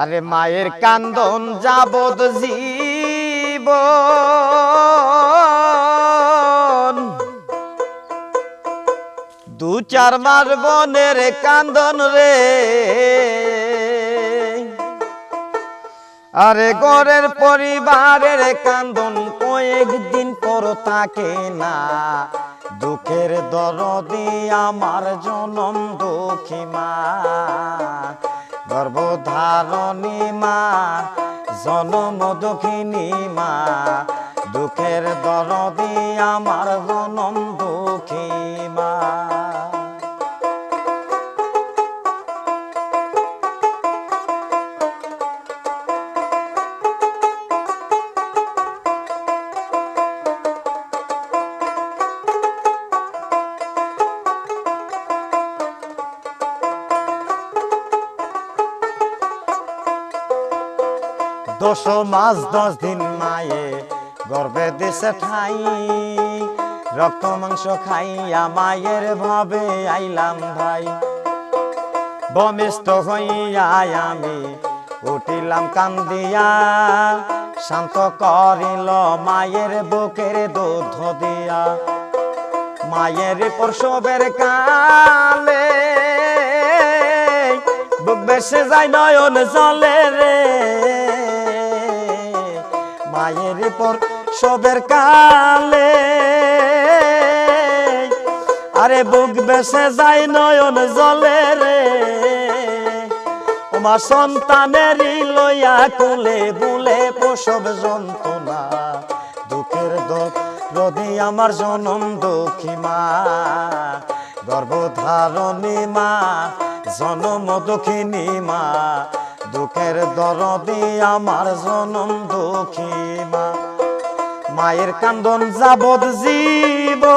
আরে মায়ের কান্দন যাবত জীব দু চার মাস বনের কান্দন রে। আরে গরের পরিবারের কান্দন কয়েকদিন পর থাকে না। দুঃখের দরদি আমার জনম দুঃখী মা। গর্ভধারণী মা জনম দুঃখিনী মা দুঃখের দরদি আমার জনম দুঃখী মা। দশ মাস, দশ দিন মায়ে গর্বে দেশে ঠাই। রক্ত মাংস খাইয়া মায়ের ভাবে আইলাম ভাই। বমিষ্ট হইয়া আমি উঠিলাম কান্দিয়া, শান্ত করিল মায়ের বুকের দুধ দিয়া। মায়ের প্রসবের কালে বুক বেসে যায় নয়ন জলে রে। মায়ের পর সবের কালে। আরে বুক বেসে যায় নয়ন জলে রে। তোমার সন্তানেরই লইয়া কুলে বুলে প্রসব যন্ত্রণা। দুঃখের রদি আমার জনম দুঃখী মা। গর্ভধারণী মা, জনম দুঃখিনী মা। দুঃখের দরদি আমার জনম দুঃখী মা। মায়ের কান্দন যাবত জীবন।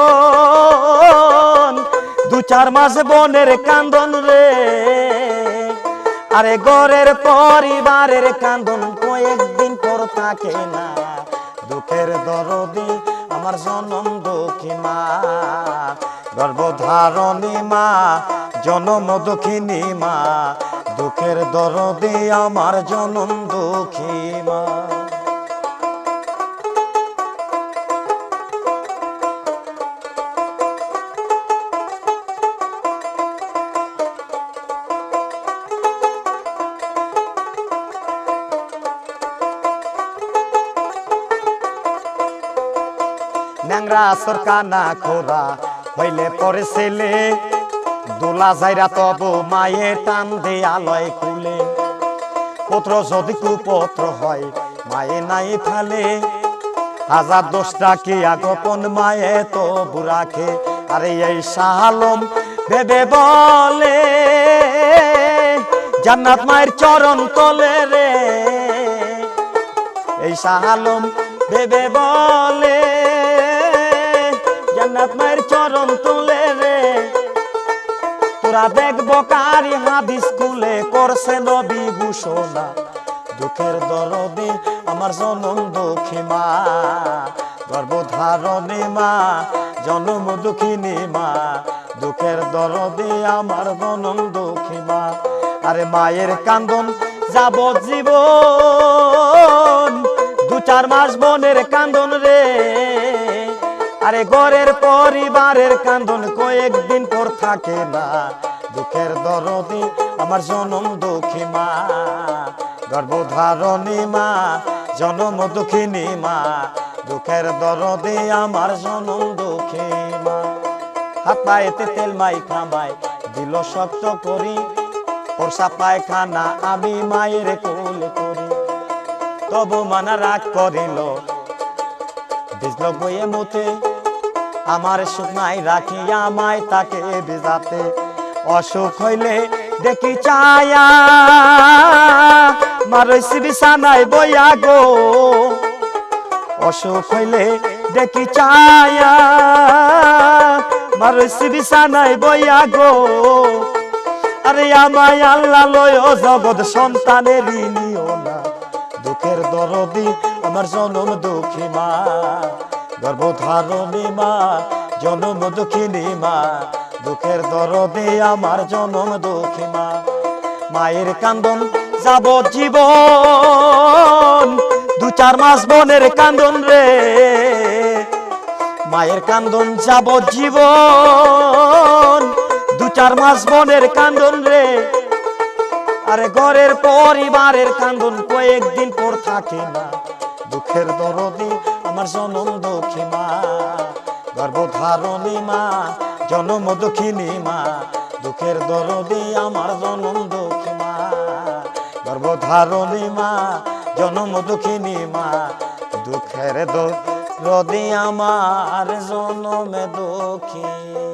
দু চার মাস বনের কান্দন রে। আরে গরের পরিবারের কান্দন কয়েকদিন পর থাকে না। দুঃখের দরদি আমার জনম দুঃখী মা। গর্ভধারণী মা জনম দুঃখিনী মা, দুঃখের দরদি আমার জনম দুঃখী মা। ন্যাংরা সরকানা খোরা, হইলে পরে ছেলে দোলা যাইরা তবু মায়ে টান দে আলয় কুলে পত্র যদি কুপত্র হয়, মায়ে নাই ফালে। হাজার দশটা কি আগপন মায়ে তো বুড়াখে আরে এই সাহালম ভেবে বলে, জান্নাত মায়ের চরণ তলে রে। এই সাহালম ভেবে বলে, জান্নাত মায়ের চরণ তুলে রে। তোরা দেখব কারি হাদিস কুলে করছে নবী ঘোষণা দুঃখের দরদি আমার জনম দুঃখী মা। গর্ভধারণী মা, জনম দুঃখিনী মা। দুঃখের দরদি আমার জনম দুঃখী মা। আরে মায়ের কান্দন যাব জীবন, দু চার মাস বনের কান্দন রে। আরে গরের পরিবারের কান্দন কয়েকদিন পর থাকে না। দুঃখের দরদি আমার জনম দুঃখী মা। গর্ভধারণী মা, জনম দুঃখিনী মা। দুঃখের দরদি আমার জনম দুঃখী মা। হাত পায়েতে তেল মাই খামাই দিল শক্ত করি। পরসা পায়খানা আমি মায়ের কোলে করি। তবু মানা রাগ করিল বিজল বইয়ে মতে আমার সুখ নাই রাখিয়া মায় তাকে বিজাতে। অসুখ হইলে দেখি চায়া মারইছি বিছানায় বইয়া গো। অসুখ হইলে দেখি চায়া মারইছি বিছানায় বইয়া গো। আরে আমায় আল্লাহ লয় জগৎ, সন্তানের নিও না। দুঃখের দরদি, আমার জনম দুঃখী মা। গর্ভধারণী মা, জনম দুঃখিনী মা, দুঃখের দরদে আমার জনম দুঃখী মা। মায়ের কান্দন যাব জীবন, দু চার মাস বনের কান্দন রে। মায়ের কান্দন যাব জীবন, দু চার মাস বনের কান্দন রে। আরে ঘরের পরিবারের কান্দন কয়েকদিন পর থাকে না। দুঃখের দরদি আমার জনম দুঃখী মা। গর্ভধারণী মা, জনম দুঃখিনী মা। দুঃখের দরদি আমার জনম দুঃখী মা। গর্ভধারণী মা, জনম দুঃখিনী মা। দুঃখের দরদি আমার জনমে দুঃখী।